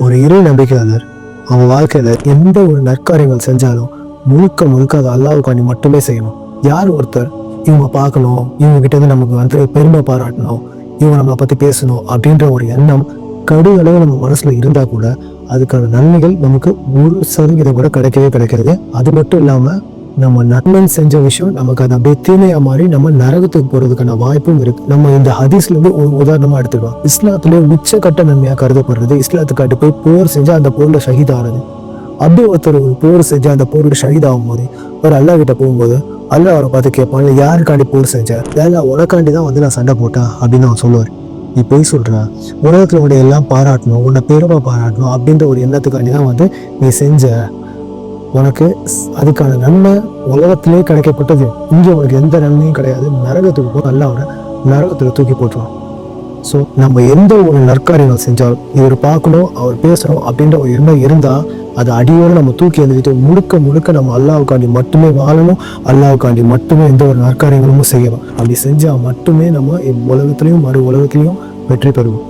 ஒரு இறை நம்பிக்கையாளர் அவன் வாழ்க்கையில் எந்த ஒரு நற்காரியங்கள் செஞ்சாலும் முழுக்க முழுக்க அது அல்லாவுக்காண்டி மட்டுமே செய்யணும். யார் ஒருத்தர் இவங்க பார்க்கணும் இவங்க கிட்டேருந்து நமக்கு வந்து பெருமை பாராட்டணும் இவங்க நம்மளை பற்றி பேசணும் அப்படின்ற ஒரு எண்ணம் கடுகளவு நம்ம மனசில் இருந்தால் கூட அதுக்கான நன்மைகள் நமக்கு ஒரு சதவீதம் கூட கிடைக்கவே கிடைக்கிறது. அது மட்டும் இல்லாமல் நம்ம நன்மன் செஞ்ச விஷயம் நமக்கு அது அப்படியே தீமையா மாறி நம்ம நரகத்துக்கு போறதுக்கான வாய்ப்பும் இருக்கு. நம்ம இந்த ஹதீஸ்ல இருந்து ஒரு உதாரணமா எடுத்துக்கலாம். உச்ச உச்சக்கட்ட நன்மையா கருதப்படுறது இஸ்லாத்துக்காட்டு போய் போர் செஞ்சு அந்த போர்ல ஷஹீத் ஆனது. அப்படி ஒருத்தர் போர் செஞ்சு அந்த போர்ல ஷஹீத் ஆகும்போது ஒரு அல்லாஹ் கிட்ட போகும்போது அல்லாஹ் அவரை பார்த்து கேட்பான் யாருக்காண்டி போர் செஞ்ச? ஏன்னா உனக்காண்டி தான் வந்து நான் சண்டை போட்டேன் அப்படின்னு அவன் சொல்லுவார். நீ போய் சொல்கிற உலகத்தில் உடைய எல்லாம் பாராட்டணும் உன்னை பெருமை பாராட்டணும் அப்படின்ற ஒரு எண்ணத்துக்காண்டி தான் வந்து நீ செஞ்ச உனக்கு அதுக்கான நன்மை உலகத்திலே கிடைக்கப்பட்டது. இங்கே உனக்கு எந்த நன்மையும் கிடையாது. நரகத்துக்கு போக அல்ல அவனை நரகத்தில் தூக்கி போட்டுருவான் ஸோ நம்ம எந்த ஒரு நற்காரியங்கள் செஞ்சாலும் இவர் பார்க்கணும் அவர் பேசணும் அப்படின்ற ஒரு எண்ணம் இருந்தால் அது அடியோடு நம்ம தூக்கி எழுந்துட்டு முழுக்க முழுக்க நம்ம அல்லாவுக்காண்டி மட்டுமே வாழணும் அல்லாவுக்காண்டி மட்டுமே எந்த ஒரு நற்காரியங்களும் செய்யணும். அப்படி செஞ்சால் மட்டுமே நம்ம உலகத்துலேயும் மறு உலகத்துலேயும் வெற்றி பெறுவோம்.